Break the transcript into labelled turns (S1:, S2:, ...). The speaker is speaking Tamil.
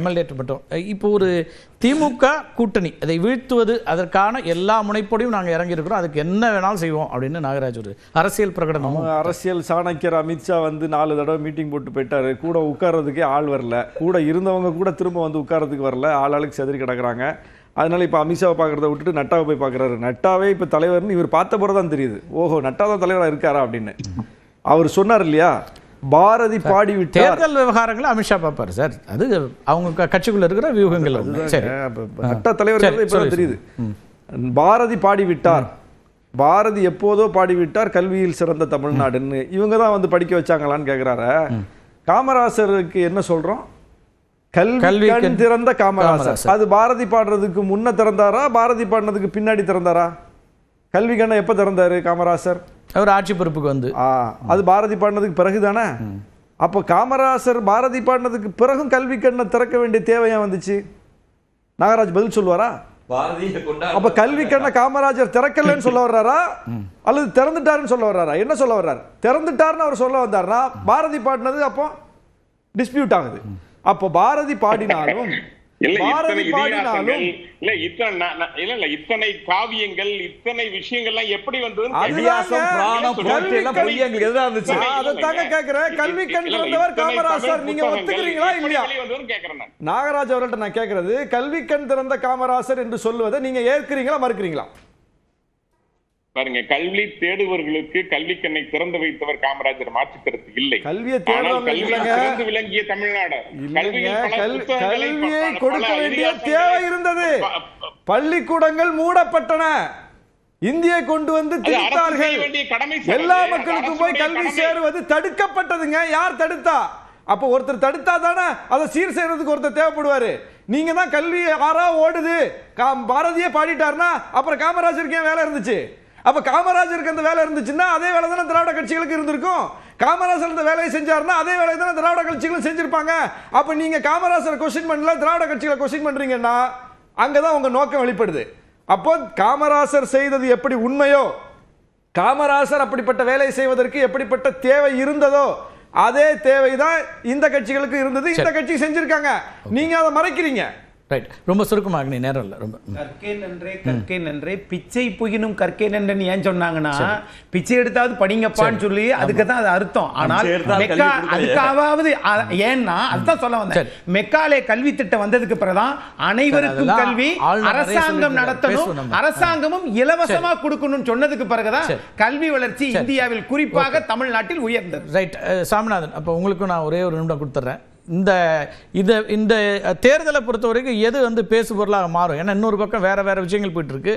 S1: எம்எல்ஏ மட்டும் இப்போ ஒரு திமுக கூட்டணி அதை வீழ்த்துவது அதற்கான எல்லா முனைப்போடையும் நாங்கள் இறங்கியிருக்கிறோம். அதுக்கு என்ன வேணாலும் செய்வோம் அப்படின்னு நாகராஜ் ஒரு அரசியல் பிரகடனம்.
S2: அரசியல் சாணக்கியர் அமித்ஷா வந்து நாலு தடவை மீட்டிங் போட்டு போயிட்டாரு. கூட உட்கார்றதுக்கே ஆள் வரல. கூட இருந்தவங்க கூட திரும்ப வந்து உட்கார்றதுக்கு வரல. ஆள் ஆளுக்கு செதறி கிடக்குறாங்க. அதனால இப்போ அமித்ஷாவை பார்க்கறத விட்டுட்டு நட்டாவை போய் பார்க்குறாரு. நட்டாவே இப்போ தலைவர்னு இவர் பார்த்த பிறகு தான் தெரியுது. ஓஹோ நட்டா தான் தலைவராக இருக்காரா அப்படின்னு. அவர் சொன்னார் இல்லையா? பாரதி பாடி விட்டார்
S1: தேர்தல் விவகாரங்களை அமித்ஷா பார்ப்பாரு சார். அது அவங்க கட்சிக்குள்ள இருக்கிற வியூகங்கள். சரி.
S2: நட்டா தலைவர் இப்போ தெரியுது. பாரதி பாடி விட்டார் பாரதி எப்போதோ பாடி விட்டார் கல்வியில் சிறந்த தமிழ்நாடுன்னு. இவங்க தான் வந்து படிக்க வச்சாங்களான்னு கேக்குறாரு. காமராசருக்கு என்ன சொல்றோம்? கல்வி திறந்த காமராசர்.
S1: காமராசர்.
S2: அது பாரதி பாடுறதுக்கு முன்ன திறந்தாரா? பாரதி பாடினதுக்கு பின்னாடி திறந்தாரா? கல்வி கண்ணை எப்ப திறந்தாரு காமராசர்?
S1: அவர் ஆட்சி பொறுப்புக்கு வந்து.
S2: ஆ அது பாரதி பாடினதுக்கு பிறகு தானே அப்போ காமராசர் பாரதி பாடினதுக்கு பிறகும் கல்வி கண்ணை திறக்க வேண்டிய தேவையா வந்துச்சு? நாகராஜ் பதில் சொல்லுவாரா? அப்ப கல்வி கண்ணை காமராஜர் திறக்கலன்னு சொல்ல வர்றாரா? அல்லது திறந்துட்டாருன்னு சொல்ல வர்றாரா? என்ன சொல்ல வர்றாரு? திறந்துட்டாருன்னு அவர் சொல்ல வந்தாருன்னா பாரதி பாடினது அப்போ டிஸ்பியூட் ஆகுது. அப்போ பாரதி பாடினாலும்
S3: இத்தனை
S2: பாரதி
S3: இதிகாசங்கள்
S2: பாடினாலும்
S3: இல்ல இத்தனை ந- ந- இல்ல இல்ல இத்தனை காவியங்கள் இத்தனை விஷயங்கள்லாம் எப்படி வந்ததுன்னு
S2: அதுதாங்க
S4: இதிகாசம், புராணம். புரட்சி எல்லாம் பொய் எங்களுக்கு எதிராக இருந்துச்சு.
S2: அதைத்தாங்க கேட்கிறேன். கல்வி கண் திறந்தவர் காமராசர். நீங்க ஒத்துக்கிறீங்களா
S3: எப்படி
S2: இல்லையா? நாகராஜ் அவர்கள்ட்ட நான் கேட்கறது கல்வி கண் திறந்த காமராசர் என்று சொல்லுவதை நீங்க ஏற்கிறீங்களா மறுக்கிறீங்களா
S3: பாருங்க கல்வி தேடுவர்களுக்கு கல்வி கண்ணை திறந்து வைத்தவர் காமராஜர் மாற்று கருத்து இல்லை.
S2: கல்வியை.
S3: சிறந்து விளங்கிய தமிழ்நாடு.
S2: கல்வியை கொடுக்க வேண்டிய தேவை இருந்தது. பள்ளிக்கூடங்கள் மூடப்பட்டன. இந்தியை கொண்டு வந்து திணித்தார்கள். எல்லா. மக்களுக்கும் போய் கல்வி. சேருவது தடுக்கப்பட்டதுங்க. யார் தடுத்தா? அப்ப ஒருத்தர் தடுத்தா தானே அதை சீர் செய்யறதுக்கு ஒருத்தர் தேவைப்படுவாரு. நீங்க தான் கல்வி ஆறா ஓடுது. பாரதியே பாடிட்டாருன்னா அப்புறம் காமராஜருக்கு ஏன் வேலை இருந்துச்சு? அப்ப காமராஜருக்கு அந்த வேலை இருந்துச்சுன்னா அதே வேலை தானே திராவிட கட்சிகளுக்கு இருந்திருக்கும். காமராஜர் இந்த வேலையை செஞ்சாருன்னா அதே வேலையை தானே திராவிட கட்சிகளும் செஞ்சிருப்பாங்க. அப்ப நீங்க காமராஜரை கொஸ்டின் பண்ணல திராவிட கட்சிகளை கொஸ்டின் பண்றீங்கன்னா அங்கதான் உங்க நோக்கம் வெளிப்படுது. அப்போ காமராசர் செய்தது எப்படி உண்மையோ காமராசர் அப்படிப்பட்ட வேலை செய்வதற்கு எப்படிப்பட்ட தேவை இருந்ததோ அதே தேவைதான் இந்த கட்சிகளுக்கு இருந்தது. இந்த கட்சி செஞ்சிருக்காங்க. நீங்க அதை மறைக்கிறீங்க.
S1: ரைட் ரொம்ப சுருக்கமாக நீ நேரம் இல்லை ரொம்ப.
S5: கற்கை நன்றே கற்கை நன்றே. பிச்சை புகினும் கற்கை நன்றன்னு ஏன் சொன்னாங்கன்னா பிச்சை எடுத்தாவது படிங்கப்பான்னு சொல்லி அதுக்கு தான் அது அர்த்தம். ஆனால் மெக்கா. அதுக்காவது ஏன்னா அதுதான் சொல்ல வந்தேன். மெக்காலே கல்வி திட்டம் வந்ததுக்கு பிறகுதான் அனைவருக்கும் கல்வி அரசாங்கம் நடத்தணும். அரசாங்கமும் இலவசமா கொடுக்கணும்னு சொன்னதுக்கு பிறகுதான். கல்வி வளர்ச்சி. இந்தியாவில் குறிப்பாக தமிழ்நாட்டில் உயர்ந்தது.
S1: ரைட் சாமிநாதன் அப்போ உங்களுக்கும் நான் ஒரே ஒரு நிமிடம் கொடுத்துட்றேன் இந்த இதை இந்த தேர்தலை பொறுத்த வரைக்கும் எது வந்து பேசு பொருளாக மாறும்? ஏன்னா இன்னொரு பக்கம் வேறு வேறு விஷயங்கள் போயிட்டுருக்கு.